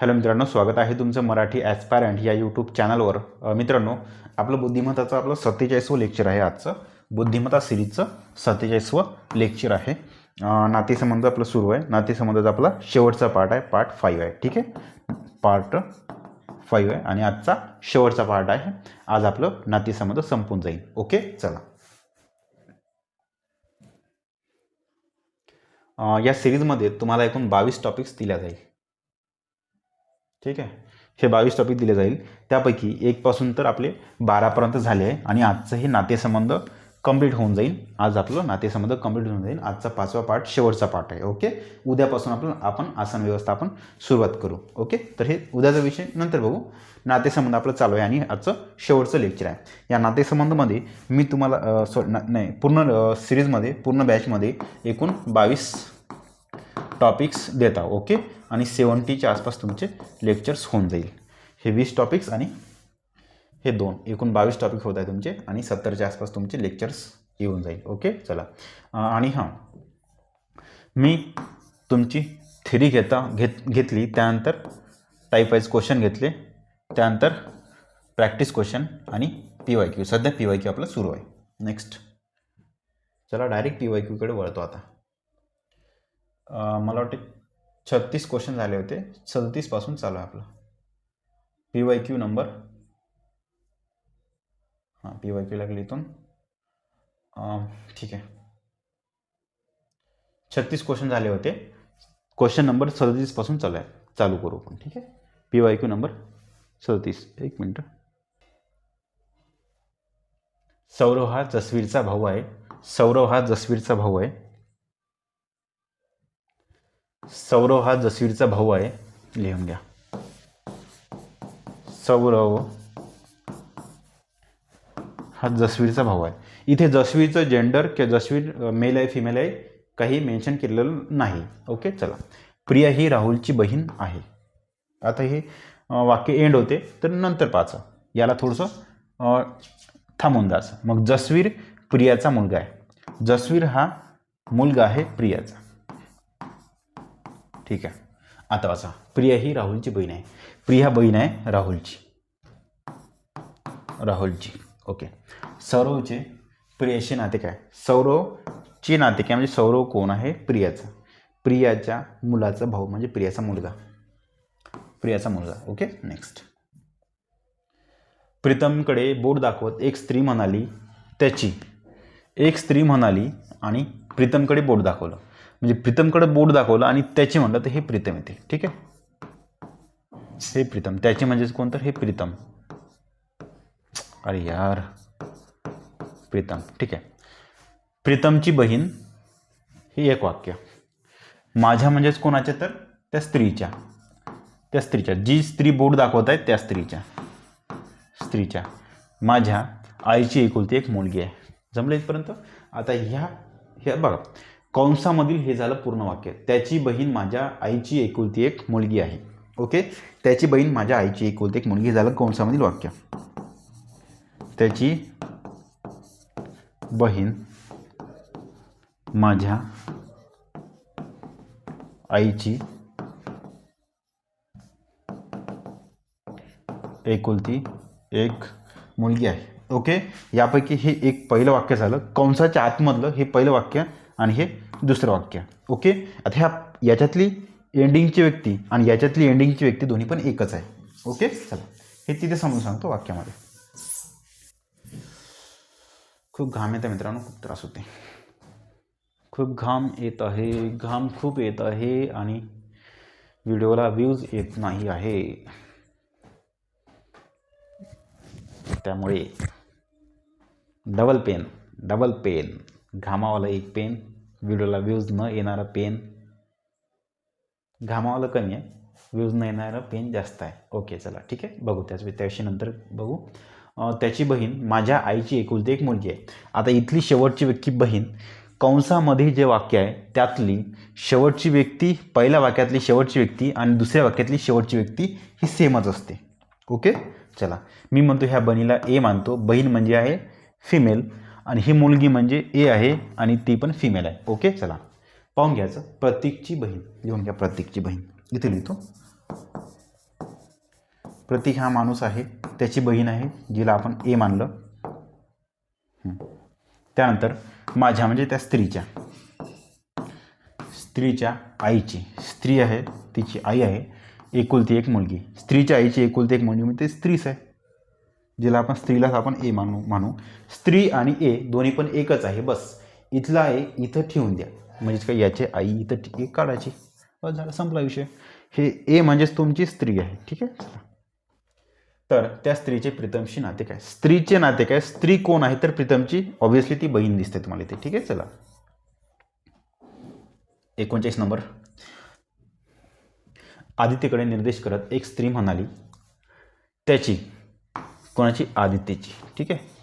Hello मित्रांनो स्वागत आहे तुमचं मराठी ॲस्पायरंट या यूट्यूब चॅनलवर मित्रांनो आपलं बुद्धिमत्ताचं आपलं सत्तेचाळीसवं लेक्चर आहे आजचं. बुद्धिमत्ता सिरीजचं सत्तेचाळीसवं लेक्चर आहे. नातेसंबंध आपलं सुरू आहे. नातेसंबंधाचा आपला शेवटचा पार्ट आहे पार्ट फाईव्ह आहे. ठीक आहे? पार्ट फाईव्ह आहे आणि आजचा शेवटचा पार्ट आहे. आज आपलं नातेसंबंध संपून जाईल. ओके? चला. या सिरीजमध्ये तुम्हाला एकूण बावीस टॉपिक्स दिल्या जाईल. ठीक आहे? हे बावीस टॉपिक दिले जाईल. त्यापैकी एकपासून तर आपले बारापर्यंत झाले आहे आणि आजचं हे नातेसंबंध कंप्लीट होऊन जाईल. आज आपलं नातेसंबंध कंप्लीट होऊन जाईल. आजचा पाचवा पार्ट शेवटचा पार्ट आहे. ओके? उद्यापासून आपण आपण आसन व्यवस्थापन सुरुवात करू. ओके? तर हे उद्याचा विषय. नंतर बघू. नातेसंबंध आपलं चालू आहे आणि आजचं शेवटचं लेक्चर आहे. या नातेसंबंधमध्ये मी तुम्हाला सॉरी ना- नाही पूर्ण सिरीजमध्ये पूर्ण बॅचमध्ये एकूण बावीस टॉपिक्स देता ओके? आणि सेवन्टीच्या आसपास तुमचे लेक्चर्स होऊन जाईल. हे वीस टॉपिक्स आणि हे दोन. एकूण बावीस टॉपिक होत आहे तुमचे आणि सत्तरच्या आसपास तुमचे लेक्चर्स येऊन जाईल. ओके चला. आणि हां. मी तुमची थेरी घेता घेत घेतली त्यानंतर टाईप वाईज क्वेश्चन घेतले त्यानंतर प्रॅक्टिस क्वेश्चन आणि पी वाय क्यू सध्या पी वाय क्यू आपला सुरू आहे. नेक्स्ट चला डायरेक्ट पी वाय क्यूकडे वळतो आता. मला वाटते छत्तीस क्वेश्चन झाले होते. सदतीसपासून चालू आहे आपलं. पी वाय क्यू नंबर हां पी वाय क्यू लागली इथून. ठीक आहे. छत्तीस क्वेश्चन झाले होते. क्वेश्चन नंबर सदतीसपासून चालू आहे. चालू करू आपण ठीक आहे. पी वाय क्यू नंबर सदतीस. एक मिनटं. सौरव हा जसवीरचा भाऊ आहे. सौरव हा जसवीरचा भाऊ आहे. सौरव हा जसवीरचा भाऊ आहे. लिहून घ्या. सौरव हा जसवीरचा भाऊ आहे. इथे जसवीरचं जेंडर किंवा जसवीर मेल आहे फिमेल आहे काही मेन्शन केलेलं नाही. ओके चला. प्रिया ही राहुलची बहीण आहे. आता हे वाक्य एंड होते तर नंतर पाचा याला थोडंसं थांबून जायचं मग जसवीर प्रियाचा मुलगा आहे. जसवीर हा मुलगा आहे प्रियाचा. ठीक आहे. आता वाचा. प्रिया ही राहुलची बहीण आहे. प्रिया बहीण आहे राहुलची. राहुलची. ओके. सौरवचे प्रियाशी नाते काय? सौरवचे नाते काय? म्हणजे सौरव कोण आहे? प्रियाचा. प्रियाच्या मुलाचा भाऊ म्हणजे प्रियाचा मुलगा. प्रियाचा मुलगा. ओके नेक्स्ट प्रीतमकडे बोट दाखवत एक स्त्री म्हणाली त्याची. एक स्त्री म्हणाली आणि प्रीतमकडे बोट दाखवलं. म्हणजे प्रीतमकडे बोट दाखवलं आणि त्याचे म्हणलं तर हे प्रीतम येते. ठीक आहे? हे प्रीतम. त्याचे म्हणजेच कोण तर? हे प्रीतम. अरे यार. प्रीतम. ठीक आहे. प्रीतमची बहीण हे एक वाक्य. माझ्या म्हणजेच कोणाच्या तर? त्या स्त्रीच्या. त्या स्त्रीच्या. जी स्त्री बोट दाखवत आहे त्या स्त्रीच्या. स्त्रीच्या. माझ्या आईची एकुलती एक मुलगी आहे. जमलं इथपर्यंत? आता ह्या ह्या बघा. कंसामधील हे झालं पूर्ण वाक्य. त्याची बहीण माझ्या आईची एकुलती एक मुलगी आहे. ओके? त्याची बहीण माझ्या आईची एकुलती एक मुलगी झालं कंसामधील वाक्य. त्याची बहीण माझ्या आईची एकुलती एक मुलगी आहे. ओके? यापैकी हे एक पहिलं वाक्य झालं. कंसाच्या आतमधलं हे पहिलं वाक्य आणि हे दुसरं वाक्य. ओके आता ह्या याच्यातली एंडिंगची व्यक्ती आणि याच्यातली एंडिंगची व्यक्ती दोन्ही पण एकच आहे. ओके चला. हे तिथे समजून सांगतो वाक्यामध्ये. खूप घाम येतं मित्रांनो खूप त्रास होते. खूप घाम येत आहे घाम खूप येत आहे आणि व्हिडिओला व्ह्यूज येत नाही आहे. त्यामुळे डबल पेन डबल पेन घामावाला एक पेन व्हिडिओला व्ह्यूज न येणारा पेन घामावाला कमी आहे. व्ह्यूज न येणारा पेन जास्त आहे. ओके चला. ठीक आहे? बघू. त्याच त्याविषयी नंतर बघू. त्याची बहीण माझ्या आईची एकुलती एक मुलगी आहे. आता इथली शेवटची व्यक्ती बहीण कंसामध्ये जे वाक्य आहे त्यातली शेवटची व्यक्ती पहिल्या वाक्यातली शेवटची व्यक्ती आणि दुसऱ्या वाक्यातली शेवटची व्यक्ती ही सेमच असते. ओके चला. मी म्हणतो ह्या बहिणीला ए मानतो. बहीण म्हणजे आहे फिमेल आणि ही मुलगी म्हणजे ए आहे आणि ती पण फिमेल आहे. ओके चला. पाहून घ्यायचं. प्रतीकची बहीण. लिहून घ्या प्रतीकची बहीण. इथे लिहितो. प्रतीक हा माणूस आहे. त्याची बहीण आहे जिला आपण ए मानलं. त्यानंतर माझ्या म्हणजे त्या स्त्रीच्या. स्त्रीच्या आईची. स्त्री आहे तिची आई आहे एकुलती एक मुलगी. स्त्रीच्या आईची एकुलती एक मुलगी म्हणजे ते स्त्रीच आहे. जिला आपण स्त्रीलाच आपण ए मानू मानू. स्त्री आणि ए दोन्ही पण एकच आहे बस. इथला ए इथं ठेवून द्या. म्हणजेच काय याचे आई इथं एक काढायची. बस झाला संपला विषय. हे ए म्हणजेच तुमची स्त्री आहे ठीक आहे? चला तर त्या स्त्रीचे प्रीतमशी नाते काय स्त्रीचे नाते काय स्त्री कोण आहे तर प्रीतमची ऑब्व्हियसली ती बहीण दिसते तुम्हाला इथे ठीक आहे? चला. एकोणचाळीस नंबर. आदित्यकडे निर्देश करत एक स्त्री म्हणाली त्याची कोणाची? आदित्यची. ठीक आहे?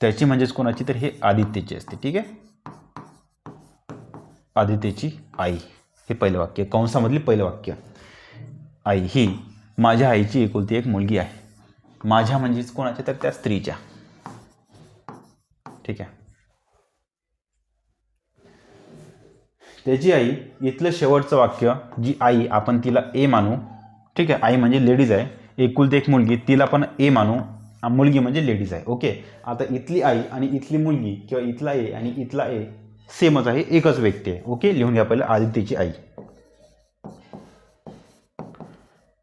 त्याची म्हणजेच कोणाची तर हे आदित्यची असते. ठीक आहे? आदित्यची आई. हे पहिलं वाक्य. कंसामधली पहिलं वाक्य. आई. ही माझ्या आईची एकुलती एक मुलगी आहे. माझ्या म्हणजेच कोणाच्या? तर त्या स्त्रीच्या. ठीक आहे? त्याची आई इथलं शेवटचं वाक्य जी आई आपण तिला ए मानू ठीक आहे आई म्हणजे लेडीज आहे. एकुलती एक मुलगी तिला पण ए मानू. मुलगी म्हणजे लेडीज आहे ओके आता इथली आई आणि इथली मुलगी किंवा इथला ए आणि इथला ए सेमच आहे एकच व्यक्ती आहे ओके लिहून घ्या पहिलं आदित्यची आई.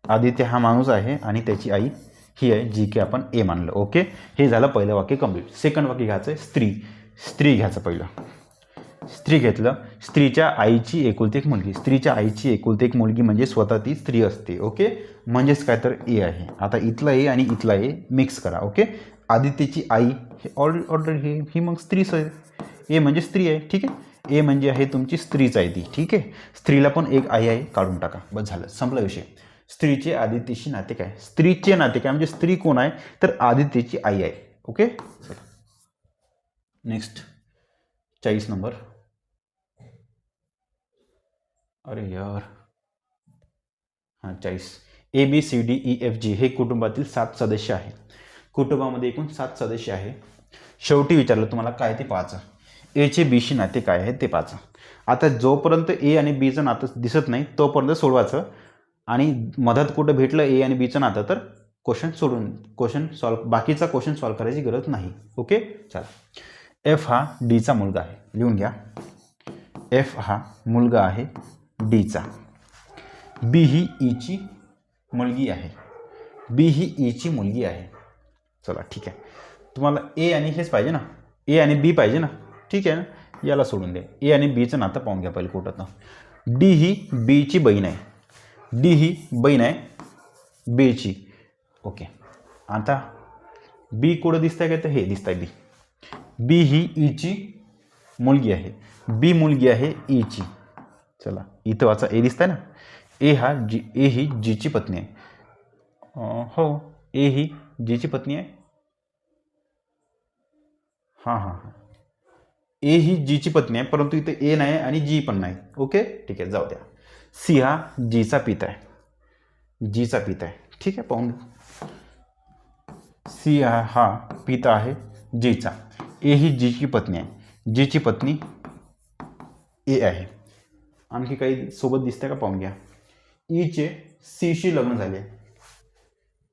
आदित्य हा माणूस आहे आणि त्याची आई ही आहे जी की आपण ए मानलं ओके हे झालं पहिलं वाक्य कंप्लीट सेकंड वाक्य घ्यायचं आहे स्त्री. स्त्री घ्यायचं पहिलं. स्त्री घेतलं स्त्रीच्या आईची एकुलती एक मुलगी. स्त्रीच्या आईची एकुलती एक मुलगी म्हणजे स्वतः ती स्त्री असते ओके? म्हणजेच काय तर ए आहे. आता इथला ए आणि इथला ए मिक्स करा ओके? आदित्यची आई हे ऑल ऑलरेडी हे ही मग स्त्रीच आहे. ए म्हणजे स्त्री आहे ठीक आहे? ए म्हणजे आहे तुमची स्त्रीच आहे ती ठीक आहे? स्त्रीला पण एक आई आहे काढून टाका. बस झालं संपला विषय. स्त्रीचे आदित्यशी नाते काय? स्त्रीचे नाते काय? म्हणजे स्त्री कोण आहे? तर आदित्यची आई आहे ओके? नेक्स्ट चाळीस नंबर. अरे यार. हां चाळीस. A B C D E F G हे कुटुंबातील सात सदस्य आहे कुटुंबामध्ये एकूण सात सदस्य आहे. शेवटी विचारलं तुम्हाला काय ते पाहायचं? एचे बीशी नाते काय आहे ते पाहायचं. आता जोपर्यंत ए आणि बीचं नातं दिसत नाही तोपर्यंत सोडवायचं. आणि मधात कुठं भेटलं ए आणि बीचं नातं तर क्वेश्चन सोडून क्वेश्चन सॉल्व बाकीचा क्वेश्चन सॉल्व करायची गरज नाही. ओके चला. एफ हा डीचा मुलगा आहे. लिहून घ्या. एफ हा मुलगा आहे. डीचा. बी ही ईची मुलगी आहे. बी ही ईची मुलगी आहे. चला ठीक आहे. तुम्हाला ए आणि हेच पाहिजे ना? ए आणि बी पाहिजे ना? ठीक आहे ना? याला सोडून द्या ए आणि बीचं नातं पाहून घ्या पहिले कुठं डी ही बीची बहीण आहे. डी ही बहीण आहे बेची. ओके. आता बी कुठं दिसतंय काय तर हे दिसतंय बी. बी ही ईची मुलगी आहे. बी मुलगी आहे ईची. चला इथं वाचा. ए दिसतंय ना? ए हा जी ए ही जीची पत्नी आहे. हो ए ही जीची पत्नी आहे. हां हां हां. ए ही जीची पत्नी आहे परंतु इथे ए नाही आणि जी पण नाही. ओके? ठीक आहे जाऊ द्या. सी हा जीचा पिता आहे. जीचा पिता आहे. ठीक आहे पाहून सी हा हा पिता आहे जीचा. ए ही जीची पत्नी आहे. जीची पत्नी ए आहे. आणखी काही सोबत दिसतंय का? पाहून घ्या. ईचे सीशी लग्न झाले.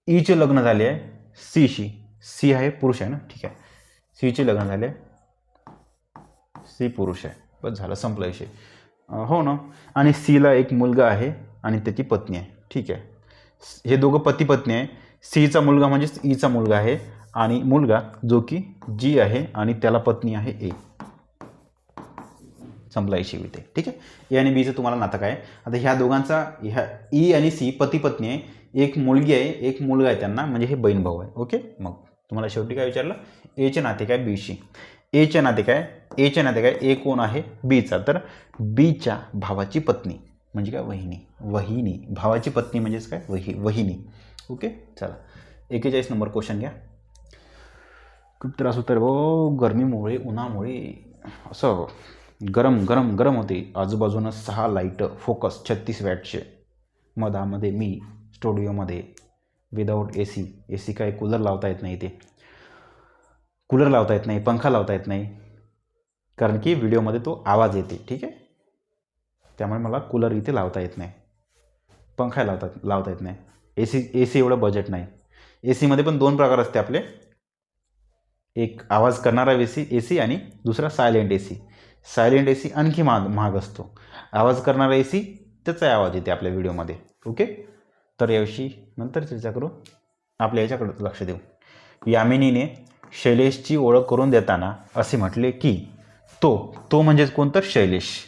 ईचे लग्न झाले आहे सीशी. सी आहे पुरुष आहे ना? ठीक आहे. सीचे लग्न झाले. सी पुरुष आहे. बस झालं संपला विषय. हो ना? आणि सीला एक मुलगा आहे आणि त्याची पत्नी आहे. ठीक आहे. हे दोघं पती पत्नी आहे. सीचा मुलगा म्हणजेच ईचा मुलगा आहे आणि मुलगा जो की जी आहे आणि त्याला पत्नी आहे ए. संपलाय शिविते ठीक आहे? ए आणि बीचं तुम्हाला नातं काय आहे? आता ह्या दोघांचा ह्या ई आणि सी पती पत्नी आहे. एक मुलगी आहे एक मुलगा आहे त्यांना म्हणजे हे बहीण भाऊ आहे. ओके? मग तुम्हाला शेवटी काय विचारलं? एचे नाते काय बीशी एचे नाते काय? एचे नाते काय? ए कोण आहे? बीचा तर बीच्या भावाची पत्नी म्हणजे काय? वहिनी. वहिनी. भावाची पत्नी म्हणजेच काय? वही वहिनी. ओके? चला. एकेचाळीस नंबर क्वेश्चन घ्या. खूप त्रास होतो रे भाऊ. गरमीमुळे उन्हामुळे. असं. गरम गरम गरम होते. आजूबाजूनं सहा लाइट फोकस छत्तीस वॅटचे. मधामध्ये मी स्टुडिओमध्ये. Without A C A C काय कूलर लावता येत नाही इथे कूलर लावता येत नाही पंखा लावता येत नाही. कारण की व्हिडिओमध्ये तो आवाज येते ठीक आहे? त्यामुळे मला कूलर इथे लावता येत नाही. पंखा लावता लावता येत नाही. ए सी ए सी एवढं बजेट नाही. ए सीमध्ये पण दोन प्रकार असते आपले. एक आवाज करणारा ए सी ए सी आणि दुसरा silent A C silent A C आणखी महाग महाग असतो. आवाज करणारा ए सी त्याचा आवाज येते आपल्या व्हिडिओमध्ये. ओके? तर याविषयी नंतर चर्चा करू. आपल्या याच्याकडं लक्ष देऊ. यामिनीने शैलेशची ओळख करून देताना असे म्हटले की तो तो म्हणजेच कोणतं शैलेश.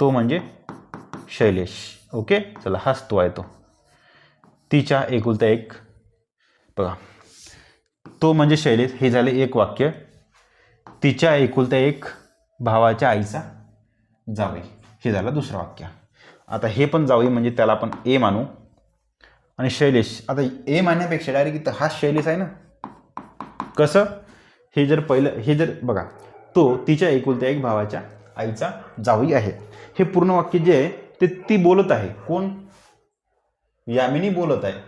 तो म्हणजे शैलेश. ओके? चला हाच तो आहे तो. तिच्या एकुलता एक बघा. तो म्हणजे शैलेश हे झाले एक वाक्य. तिच्या एकुलता एक भावाच्या आईचा जावई. हे झालं दुसरं वाक्य. आता हे पण जावई म्हणजे त्याला आपण ए मानू. आणि शैलेश आता ए मानण्यापेक्षा डायरेक्ट इथं हा शैलेश आहे ना? कसं? हे जर पहिलं हे जर बघा तो तिच्या एकुलत्या एक भावाच्या आईचा जावई आहे. हे पूर्ण वाक्य जे आहे ते ती बोलत आहे. कोण? यामिनी बोलत आहे.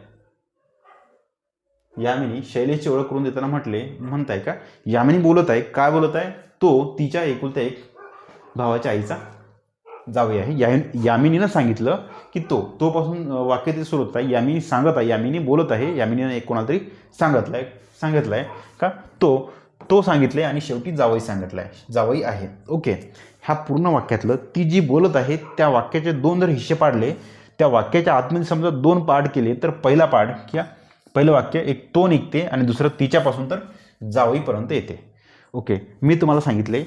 यामिनी शैलेशची ओळख करून देताना म्हटले म्हणताय का? यामिनी बोलत आहे. काय बोलत आहे? तो तिच्या एकुलत्या एक भावाच्या आईचा जावई आहे. या यामिनीनं सांगितलं की तो तोपासून वाक्य ते सुरू होत आहे. यामिनी सांगत आहे. यामिनी बोलत आहे. यामिनीनं एक कोणाला तरी सांगितलं आहे सांगितलं आहे का? तो तो सांगितले आणि शेवटी जावई सांगितलं आहे जावई आहे. ओके. ह्या पूर्ण वाक्यातलं ती जी बोलत आहे त्या वाक्याचे दोन जर हिस्से पाडले त्या वाक्याच्या आतमध्ये समजा दोन पाठ केले तर पहिला पाठ किंवा पहिलं वाक्य एक तो निघते आणि दुसरं तिच्यापासून तर जावईपर्यंत येते. ओके मी तुम्हाला सांगितले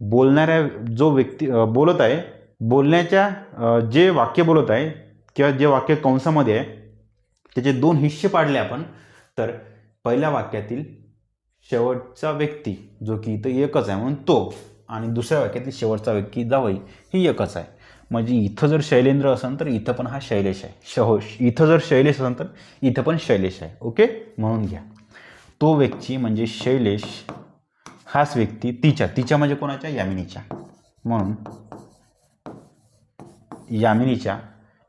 बोलणाऱ्या जो व्यक्ती बोलत आहे बोलण्याच्या जे वाक्य बोलत आहे किंवा जे वाक्य कंसामध्ये आहे त्याचे दोन हिस्से पाडले आपण तर पहिल्या वाक्यातील शेवटचा व्यक्ती जो की इथं एकच आहे म्हणून तो आणि दुसऱ्या वाक्यातील शेवटचा व्यक्ती जावई ही एकच आहे. म्हणजे इथं जर शैलेंद्र असेल तर इथं पण हा शैलेश आहे. शहो इथं जर शैलेश असेल तर इथं पण शैलेश आहे. ओके? म्हणून घ्या. तो व्यक्ती म्हणजे शैलेश खास व्यक्ती तिच्या तिच्या म्हणजे कोणाच्या? यामिनीच्या. म्हणून यामिनीच्या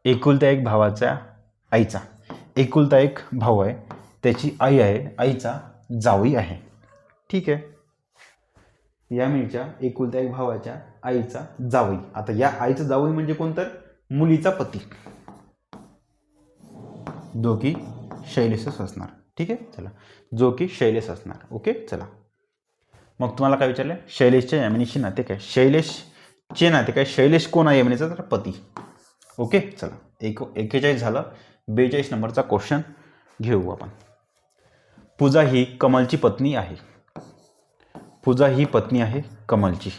एकुलता एक भावाच्या आईचा. एकुलता एक भाऊ आहे. त्याची आई आहे. आईचा जावई आहे. ठीक आहे? यामिनीच्या एकुलता एक भावाच्या आईचा जावई. आता या आईचा जावई म्हणजे कोणतं मुलीचा पती. जो की शैलेशच असणार. ठीक आहे? चला. जो की शैलेश असणार. ओके? चला. मग तुम्हाला काय विचारलं? शैलेशच्या यामिनीशी नाते काय शैलेशचे नाते काय शैलेश कोण आहे यामिनीचा? तर पती. ओके? चला. एक एक्केचाळीस झालं. बेचाळीस नंबरचा क्वेश्चन घेऊ आपण. पूजा ही कमलची पत्नी आहे. पूजा ही पत्नी आहे कमलची.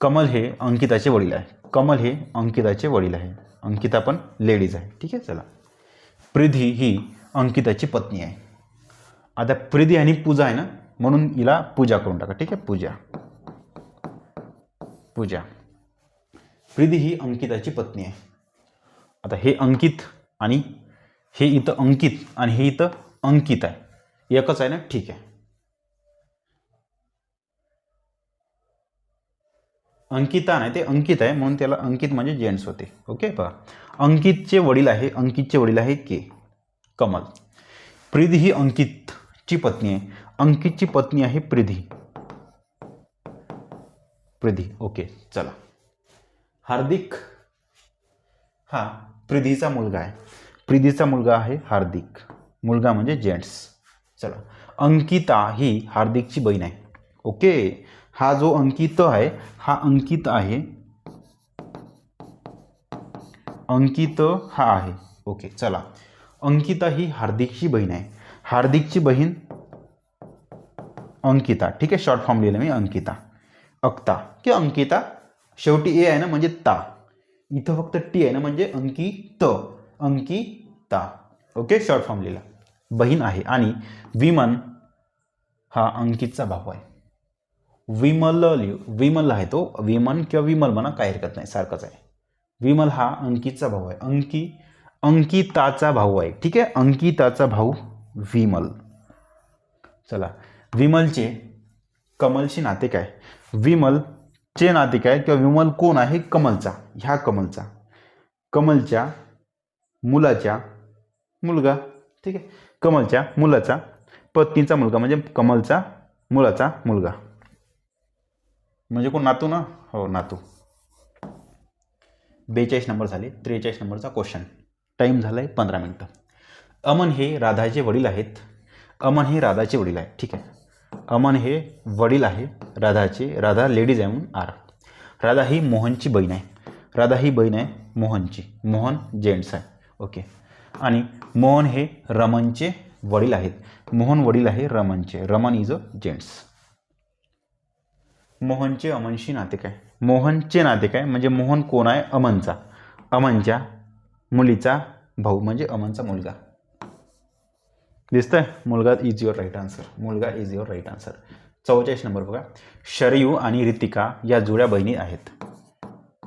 कमल हे अंकिताचे वडील आहे. कमल हे अंकिताचे वडील आहे. अंकिता पण लेडीज आहे. ठीक आहे? चला. प्रिधी ही अंकिताची पत्नी आहे. आता प्रिधी आणि पूजा आहे ना? म्हणून हिला पूजा करून टाका. ठीक आहे? पूजा. पूजा. प्रीती ही अंकिताची पत्नी आहे. आता हे अंकित आणि हे इथं अंकित आणि हे इथं अंकित आहे. एकच आहे ना? ठीक आहे. अंकिता नाही ते अंकित आहे म्हणून त्याला अंकित म्हणजे जेंट्स होते. ओके? बघा अंकितचे वडील आहे अंकितचे वडील आहे के. कमल. प्रीती ही अंकितची पत्नी आहे. अंकितची पत्नी आहे प्रिधी. प्रिधी ओके चला. हार्दिक हा प्रिधीचा मुलगा आहे. प्रिधीचा मुलगा आहे हार्दिक. मुलगा म्हणजे जेंट्स. चला. अंकिता ही हार्दिकची बहीण आहे. ओके? हा जो अंकित आहे हा अंकित आहे. अंकित हा आहे. ओके चला. अंकिता ही हार्दिकची बहीण आहे. हार्दिकची बहीण अंकिता. ठीक आहे? शॉर्ट फॉर्म लिहिलं मी अंकिता. अक्ता. किंवा अंकिता? शेवटी ए आहे ना म्हणजे ता. इथं फक्त टी आहे ना म्हणजे Ankit. Ankita. Okay short form लिहिला. बहीण आहे. आणि विमन हा अंकितचा भाऊ आहे. विमल लिह विमल आहे तो. विमन किंवा विमल म्हणा काही हरकत नाही. सारखंच आहे. विमल हा अंकितचा भाऊ आहे. अंकी अंकिताचा भाऊ आहे. ठीक आहे? अंकिताचा भाऊ विमल. चला. विमलचे कमलशी नाते काय? विमलचे नाते काय किंवा विमल कोण आहे? कमलचा. ह्या कमलचा. कमलच्या मुलाच्या मुलगा. ठीक आहे? कमलच्या मुलाचा पत्नीचा मुलगा म्हणजे कमलचा मुलाचा मुलगा. म्हणजे कोण? नातू ना? हो नातू. बेचाळीस नंबर झाले. त्रेचाळीस नंबरचा क्वेश्चन टाईम झाला आहे पंधरा मिनटं. अमन हे राधाचे वडील आहेत. अमन हे राधाचे वडील आहेत. ठीक आहे? अमन हे वडील आहे राधाचे राधा लेडीज आहे म्हणून आर राधा ही मोहनची बहीण आहे. राधा ही बहीण आहे मोहनची. मोहन जेंट्स आहे. ओके आणि मोहन हे रमनचे वडील आहेत. मोहन वडील आहे रमनचे रमन इज अ जेंट्स मोहनचे अमनशी नाते काय? मोहनचे नाते काय? म्हणजे मोहन कोण आहे? अमनचा. अमनच्या मुलीचा भाऊ. म्हणजे अमनचा मुलगा. दिसतंय? मुलगा इज युअर राईट आन्सर मुलगा इज युअर राईट आन्सर चौचाळीस नंबर बघा. शरयू आणि रितिका या जुळ्या बहिणी आहेत.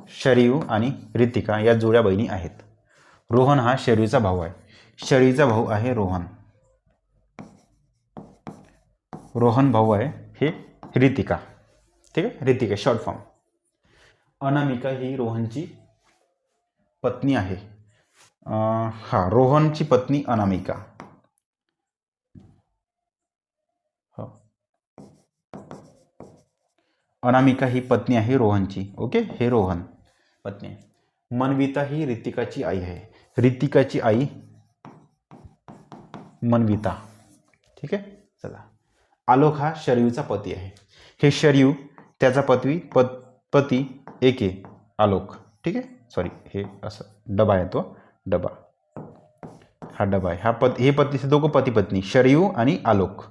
शरयू आणि रितिका या जुळ्या बहिणी आहेत. रोहन हा शरयूचा भाऊ आहे. शरयूचा भाऊ आहे रोहन. रोहन भाऊ आहे हे रितिका. ठीक आहे? रितिका शॉर्ट फॉर्म अनामिका ही रोहनची पत्नी आहे. हां हा रोहनची पत्नी अनामिका. अनामिका ही पत्नी आहे रोहनची ओके? हे रोहन पत्नी मनविता ही ऋतिकाची आई आहे. ऋतिकाची आई मनविता. ठीक आहे? चला. आलोक हा शरयूचा पती आहे. हे शरयू त्याचा पत्वी पत पती एक आलोक. ठीक आहे? सॉरी हे असं डबा आहे तो डबा. हा डबा आहे. हा पत हे पती दोघं पती पत्नी शरयू आणि आलोक.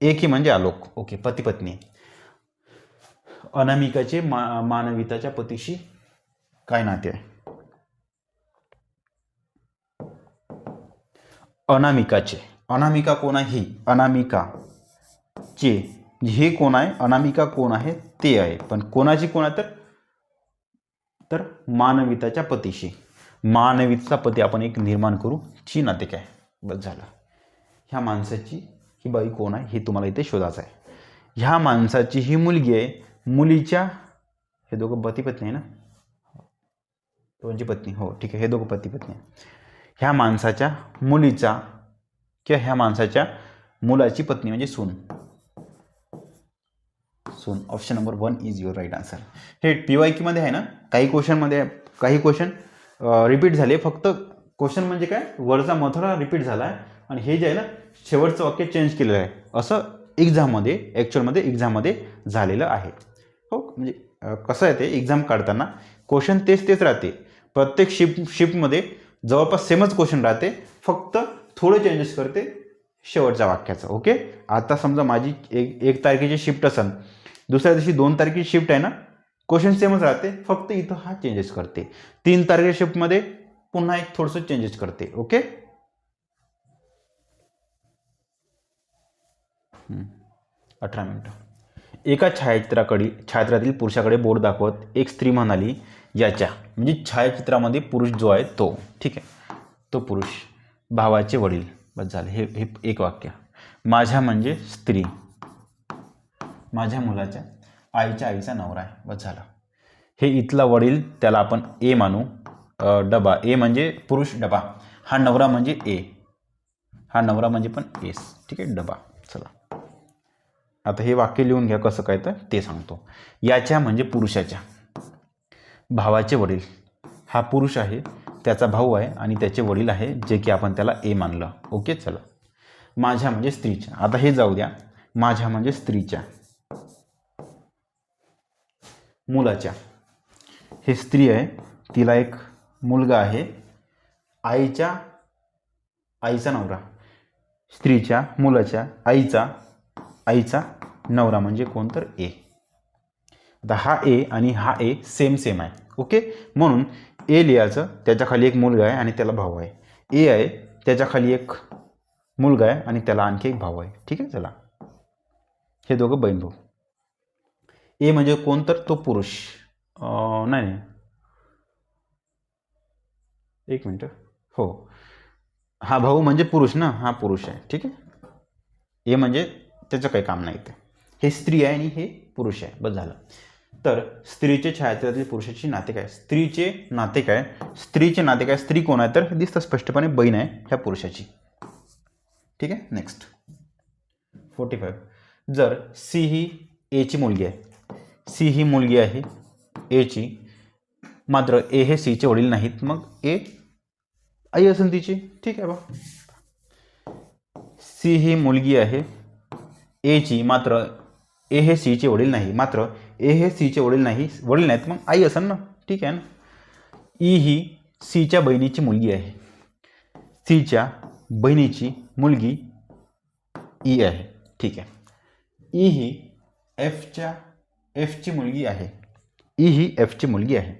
एक म्हणजे आलोक. ओके पती पत्नी अनामिकाचे मा मानविताच्या पतीशी काय नाते आहे? अनामिकाचे. अनामिका कोण आहे? ही. अनामिका. चे. हे कोण आहे? अनामिका कोण आहे? ते आहे. पण कोणाची कोण आहे तर? तर मानविताच्या पतीशी. मानवीचा पती आपण एक निर्माण करू. ची नाते काय? बस झालं. ह्या माणसाची ही बाई कोण आहे? हे तुम्हाला इथे शोधायचं आहे. ह्या माणसाची ही मुलगी आहे. मुलीच्या हे दोघं पती पत्नी आहे ना? दोनची पत्नी हो ठीक आहे. हे दोघं पती पत्नी आहे. ह्या माणसाच्या मुलीचा किंवा ह्या माणसाच्या मुलाची पत्नी म्हणजे सून. सून option number one is your right answer हे पी वाय क्यूमध्ये आहे ना? काही क्वेश्चनमध्ये काही क्वेश्चन रिपीट झाले. फक्त क्वेश्चन म्हणजे काय? वरचा मथुरा रिपीट झाला आहे आणि हे जे आहे ना शेवटचं वाक्य चेंज केलेलं आहे. असं एक्झाममध्ये ॲक्च्युअलमध्ये एक्झाममध्ये झालेलं आहे. हो म्हणजे कसं आहे ते एक्झाम काढताना क्वेश्चन तेच तेच राहते. प्रत्येक शिफ्ट शिफ्टमध्ये जवळपास सेमच क्वेश्चन राहते. फक्त थोडं चेंजेस करते शेवटच्या वाक्याचं ओके आता समजा माझी एक एक तारखेची शिफ्ट असेल दुसऱ्या दिवशी दोन तारखेची शिफ्ट आहे ना क्वेश्चन सेमच राहते. फक्त इथं हा चेंजेस करते. तीन तारखे शिफ्टमध्ये पुन्हा एक थोडंसं चेंजेस करते ओके अठरा मिनटं. एका छायाचित्राकडे छायाचित्रातील पुरुषाकडे बोट दाखवत एक स्त्री म्हणाली याच्या म्हणजे छायाचित्रामध्ये पुरुष जो आहे तो. ठीक आहे? तो पुरुष. भावाचे वडील. बस झाले. हे हे एक वाक्य. माझ्या म्हणजे स्त्री. माझ्या मुलाच्या आईच्या आईचा नवरा आहे. बस झालं. हे इथला वडील त्याला आपण ए मानू. डबा. ए म्हणजे पुरुष डबा. हा नवरा म्हणजे ए. हा नवरा म्हणजे पण एस. ठीक आहे? डबा. चला. आता हे वाक्य लिहून घ्या कसं काय तर ते सांगतो. याच्या म्हणजे पुरुषाच्या. भावाचे वडील. हा पुरुष आहे त्याचा भाऊ आहे आणि त्याचे वडील आहे जे की आपण त्याला ए मानलं. ओके चला. माझ्या म्हणजे स्त्रीच्या. आता हे जाऊ द्या. माझ्या म्हणजे स्त्रीच्या. मुलाच्या. हे स्त्री आहे तिला एक मुलगा आहे. आईच्या आईचा नवरा. स्त्रीच्या मुलाच्या आईचा आईचा नवरा म्हणजे कोण तर ए. आता हा ए आणि हा ए सेम सेम आहे. ओके म्हणून ए लिहायचं त्याच्याखाली एक मुलगा आहे आणि त्याला भाऊ आहे. ए आहे त्याच्याखाली एक मुलगा आहे आणि त्याला आणखी एक भाऊ आहे. ठीक आहे? चला. हे दोघं बहीण भाऊ. ए म्हणजे कोण तर तो पुरुष. नाही नाही. एक मिनटं. हो. हा भाऊ म्हणजे पुरुष ना? हा पुरुष आहे. ठीक आहे? ए म्हणजे त्याचं काही काम नाही ते हे स्त्री आहे आणि हे पुरुष आहे. बस झालं. तर स्त्रीचे छायाचित्रातील पुरुषाची नाते काय? स्त्रीचे नाते काय? स्त्रीचे नाते काय? स्त्री कोण आहे? तर हे दिसतं स्पष्टपणे बहीण आहे ह्या पुरुषाची. ठीक आहे? नेक्स्ट फोर्टी फाईव्ह जर सी ही एची मुलगी आहे. सी ही मुलगी आहे. एची मात्र ए हे सीचे वडील नाहीत. मग ए आई असेल तिची. ठीक आहे बा. सी ही मुलगी आहे. एची मात्र ए हे सीचे वडील नाही. मात्र ए हे सीचे वडील नाही वडील नाहीत मग आई असेल ना. ठीक आहे ना? ई ही सीच्या बहिणीची मुलगी आहे. सीच्या बहिणीची मुलगी ई आहे. ठीक आहे. ई ही एफच्या एफची मुलगी आहे. ई ही एफची मुलगी आहे.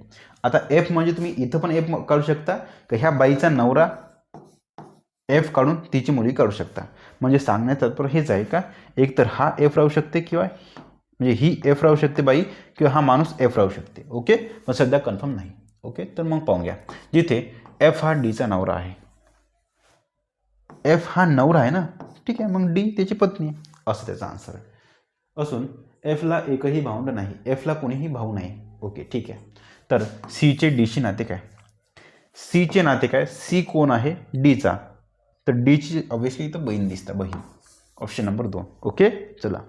आता एफ म्हणजे तुम्ही इथं पण एफ काढू शकता का ह्या बाईचा नवरा एफ काढून तिची मुलगी काढू शकता? म्हणजे सांगण्यात तात्पर्य हेच आहे का? एक तर हा एफ राहू शकते किंवा म्हणजे ही एफ राहू शकते बाई किंवा हा माणूस एफ राहू शकते. ओके? पण सध्या कन्फर्म नाही. ओके? तर मग पाहून घ्या. जिथे एफ हा डीचा नवरा आहे. एफ हा नवरा आहे ना? ठीक आहे मग डी त्याची पत्नी असं त्याचा आन्सर आहे. असून एफला एकही भावंड नाही. एफला कोणीही भाऊ नाही. ओके ठीक आहे. तर सीचे डीशी नाते काय? सीचे नाते काय? सी कोण आहे? डीचा तर डीची ऑब्विसली इथं बहीण दिसतं बहीण. ऑप्शन नंबर दोन. ओके चला.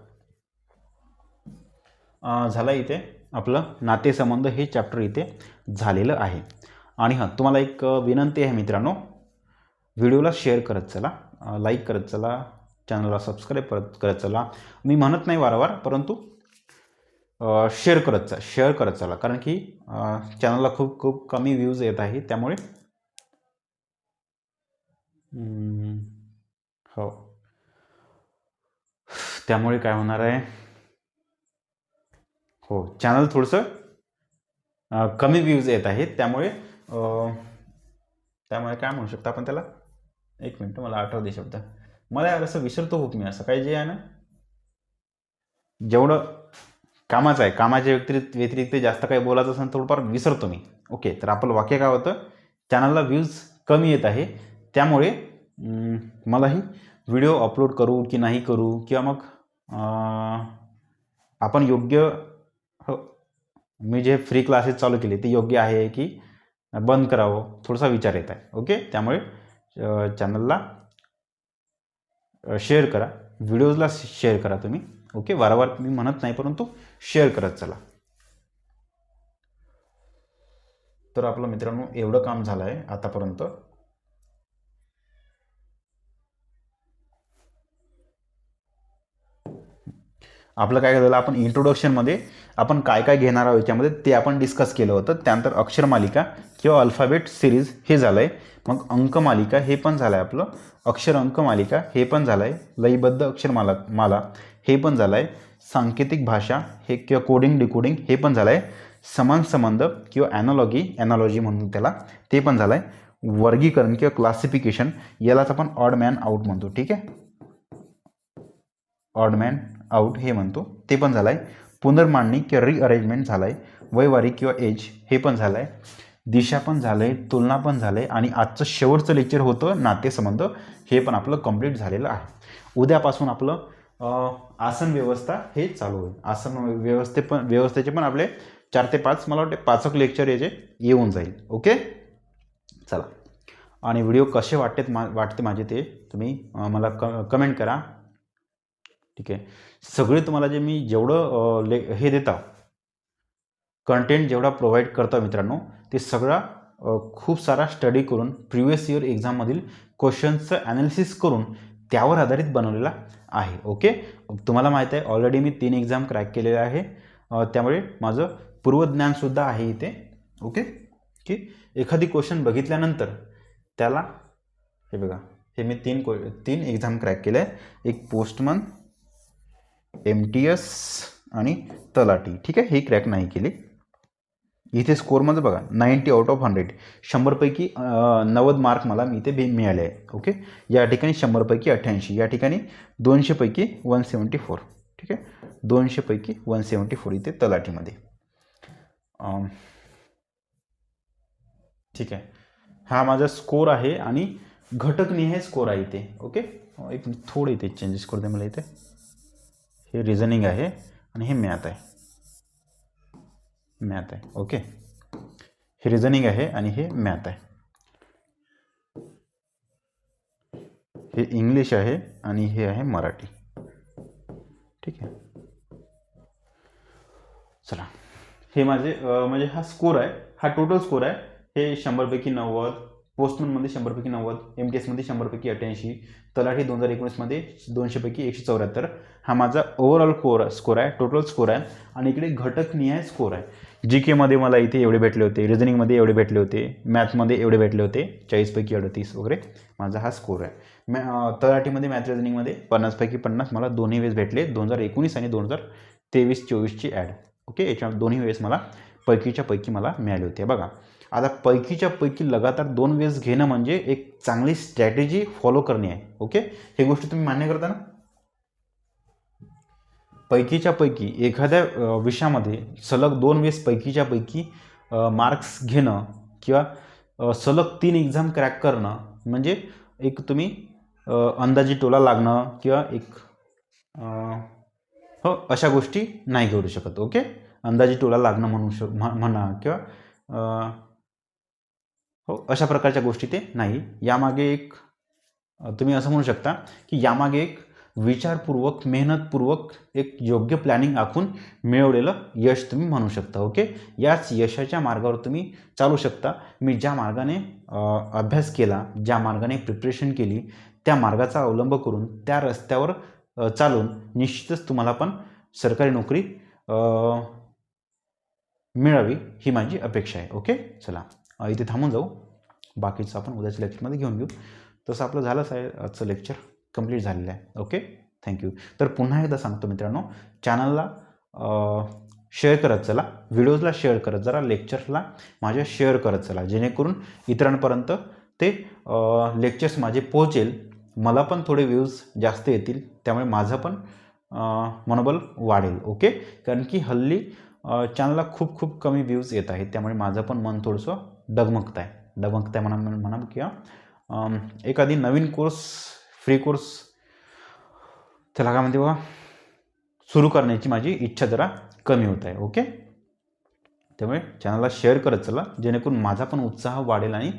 झाला इथे आपलं नातेसंबंध हे चॅप्टर इथे झालेलं आहे. आणि हां तुम्हाला एक विनंती आहे मित्रांनो. व्हिडिओला शेअर करत चला. लाईक करत चला. चॅनलला सबस्क्राईब करत करत चला. मी म्हणत नाही वारंवार परंतु शेअर करत चा शेअर करत चला. कारण की चॅनलला खूप खूप कमी व्ह्यूज येत आहे. त्यामुळे हो. त्यामुळे काय होणार आहे? हो चॅनल थोडंसं कमी व्ह्यूज येत आहेत. त्यामुळे त्यामुळे काय म्हणू शकतो आपण त्याला? एक मिनटं मला आठवते दे शब्द. मला असं विसरतो खूप मी असं. काही जे आहे ना जेवढं कामाचं आहे कामाच्या व्यतिरिक्त व्यतिरिक्त जास्त काही बोलायचं असेल थोडंफार विसरतो मी. ओके तर आपलं वाक्य काय होतं? चॅनलला व्ह्यूज कमी येत आहे. त्यामुळे मलाही व्हिडिओ अपलोड करू की नाही करू किंवा मग आपण योग्य हो मी जे फ्री क्लासेस चालू केले ते योग्य आहे की बंद करावं थोडासा विचार येत आहे. ओके त्यामुळे चॅनलला शेअर करा. व्हिडिओजला शेअर करा तुम्ही. ओके वारंवार मी म्हणत नाही परंतु शेअर करत चला. तर आपलं मित्रांनो एवढं काम झालं आहे आतापर्यंत. आपलं काय झालं आपण इंट्रोडक्शनमध्ये आपण काय काय घेणार आहोत याच्यामध्ये ते आपण डिस्कस केलं होतं. त्यानंतर अक्षरमालिका किंवा अल्फाबेट सिरीज हे झालं आहे मग अंकमालिका हे पण झालं आहे आपलं. अक्षर अंकमालिका हे पण झालं आहे लयबद्ध अक्षरमाला माला हे पण झालं आहे सांकेतिक भाषा हे किंवा कोडिंग डिकोडिंग हे पण झालं आहे समान संबंध किंवा ॲनॉलॉगी ॲनॉलॉजी म्हणून त्याला ते पण झालं आहे वर्गीकरण किंवा क्लासिफिकेशन यालाच आपण ऑड मॅन आउट म्हणतो. ठीक आहे? ऑड मॅन आउट हे म्हणतो. ते पण झालं आहे पुनर्मांडणी किंवा रिअरेंजमेंट झालं आहे वैवारी किंवा एज हे पण झालं आहे दिशा पण झालं आहे तुलना पण झालं आहे आणि आजचं शेवटचं लेक्चर होतं नातेसंबंध. हे पण आपलं कंप्लीट झालेलं आहे. उद्यापासून आपलं आसन व्यवस्था हे चालू होईल. आसन व्यवस्थे पण व्यवस्थेचे पण आपले चार ते पाच मला वाटते पाचक लेक्चर याचे येऊन जाईल. ओके? चला. आणि व्हिडिओ कसे वाटतेत मा वाटते माझे ते तुम्ही मला क कमेंट करा. ठीक आहे? सगळे तुम्हाला जे मी जेवढं ले हे देता कंटेंट जेवढा प्रोव्हाइड करता मित्रांनो ते सगळा खूप सारा स्टडी करून प्रिव्हियस इयर एक्झाममधील क्वेश्चन्सचं ॲनालिसिस करून त्यावर आधारित बनवलेला आहे. ओके तुम्हाला माहीत आहे ऑलरेडी मी तीन एक्झाम क्रॅक केलेले आहे. त्यामुळे माझं पूर्वज्ञानसुद्धा आहे इथे. ओके की एखादी क्वेश्चन बघितल्यानंतर त्याला हे बघा हे मी तीन को तीन एक्झाम क्रॅक केले. आहे एक पोस्टमन एम टी एस आणि तलाटी ठीक आहे? ही क्रॅक नाही केली. इथे स्कोरमध्ये बघा नाईंटी आउट ऑफ हंड्रेड शंभरपैकी नव्वद मार्क मला मी इथे भे मिळाले आहे. ओके या ठिकाणी शंभरपैकी अठ्ठ्याऐंशी. या ठिकाणी दोनशेपैकी वन सेवन्टी फोर ठीक आहे? दोनशेपैकी वन सेवन्टी फोर इथे तलाठीमध्ये. ठीक आहे. हा माझा स्कोर आहे आणि घटकनिहाय स्कोर आहे इथे. ओके एक थोडं इथे चेंजेस करते मला इथे. हे रिझनिंग आहे आणि हे मॅथ आहे. मॅथ आहे. ओके हे रिझनिंग आहे आणि हे मॅथ आहे. हे इंग्लिश आहे आणि हे आहे मराठी. ठीक आहे? चला. हे माझे म्हणजे हा स्कोर आहे. हा टोटल स्कोर आहे. हे शंभरपैकी नव्वद पोस्टमनमध्ये शंभरपैकी नव्वद एम टी एसमध्ये शंभरपैकी अठ्ठ्याऐंशी तलाठी दोन हजार एकोणीसमध्ये दोनशेपैकी एकशे चौऱ्याहत्तर. हा माझा ओव्हरऑल कोर स्कोर आहे टोटल स्कोर आहे आणि इकडे घटकनिहाय स्कोर आहे. जी केमध्ये मला इथे एवढे भेटले होते रिझनिंगमध्ये एवढे भेटले होते मॅथमध्ये एवढे भेटले होते चाळीसपैकी अडतीस वगैरे माझा हा स्कोर आहे. मॅ तलाठीमध्ये मॅथ रिझनिंगमध्ये पन्नासपैकी पन्नास मला दोन्ही वेळेस भेटले दोन हजार एकोणीस आणि दोन हजार तेवीस चोवीसची ॲड ओके याच्या दोन्ही वेळेस मला पैकीच्या पैकी मला मिळाले होते. बघा. आता पैकीच्या पैकी लगातार दोन वेळेस घेणं म्हणजे एक चांगली स्ट्रॅटेजी फॉलो करणे आहे. ओके हे गोष्ट तुम्ही मान्य करता ना? पैकीच्या पैकी एखाद्या विषयामध्ये सलग दोन वेळेस पैकीच्या पैकी मार्क्स घेणं किंवा सलग तीन एक्झाम क्रॅक करणं म्हणजे एक तुम्ही अंदाजी टोला लागणं किंवा एक हो अशा गोष्टी नाही करू शकत. ओके अंदाजी टोला लागणं म्हणू शक म्ह- म्हणा किंवा हो, अशा प्रकारच्या गोष्टी ते नाही. यामागे एक तुम्ही असं म्हणू शकता की यामागे एक विचारपूर्वक मेहनतपूर्वक एक योग्य प्लॅनिंग आखून मिळवलेलं यश तुम्ही म्हणू शकता ओके याच यशाच्या मार्गावर तुम्ही चालू शकता. मी ज्या मार्गाने अभ्यास केला ज्या मार्गाने प्रिपरेशन केली त्या मार्गाचा अवलंब करून त्या रस्त्यावर चालून निश्चितच तुम्हाला पण सरकारी नोकरी मिळावी ही माझी अपेक्षा आहे ओके चला. इथे थांबून जाऊ. बाकीचं आपण उद्याच्या लेक्चरमध्ये घेऊन घेऊ. तसं आपलं झालंच आहे आजचं लेक्चर कंप्लीट झालेलं आहे. ओके थँक्यू तर पुन्हा एकदा सांगतो मित्रांनो चॅनलला शेअर करत चला. व्हिडिओजला शेअर करत जरा लेक्चर्सला माझ्या शेअर करत चला. जेणेकरून इतरांपर्यंत ते लेक्चर्स माझे पोहोचेल. मला पण थोडे व्ह्यूज जास्त येतील. त्यामुळे माझं पण मनोबल वाढेल. ओके कारण की हल्ली चॅनलला खूप खूप कमी व्ह्यूज येत आहेत. त्यामुळे माझं पण मन थोडंसं डगमगत आहे डगमगत आहे म्हणा म्हणा किंवा एखादी नवीन कोर्स फ्री कोर्स त्याला काय म्हणते बघा सुरू करण्याची माझी इच्छा जरा कमी होत आहे ओके त्यामुळे चॅनलला शेअर करत चला जेणेकरून माझा पण उत्साह वाढेल आणि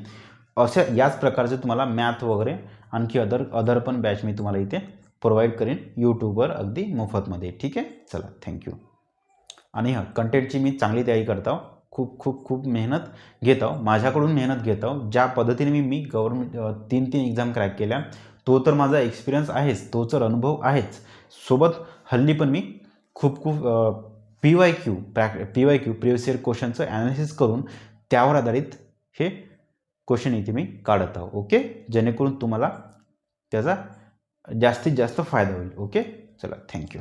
अशा याच प्रकारचे तुम्हाला मॅथ वगैरे आणखी अदर अदर पण बॅच मी तुम्हाला इथे प्रोव्हाइड करेन यूट्यूबवर अगदी मोफतमध्ये ठीक आहे? चला थँक्यू आणि हां कंटेंटची मी चांगली तयारी करतो खूप खूप खूप मेहनत घेत आहो माझ्याकडून मेहनत घेत आहो ज्या पद्धतीने मी मी गव्हर्मेंट तीन तीन एक्झाम क्रॅक केल्या तो तर माझा एक्सपिरियन्स आहेच तो तर अनुभव आहेच. सोबत हल्ली पण मी खूप खूप P Y Q प्रॅक P Y Q previous year क्वेश्चनचं analysis करून त्यावर आधारित हे क्वेश्चन इथे मी काढत आहो ओके? जेणेकरून तुम्हाला त्याचा जास्तीत जास्त फायदा होईल ओके? चला थँक्यू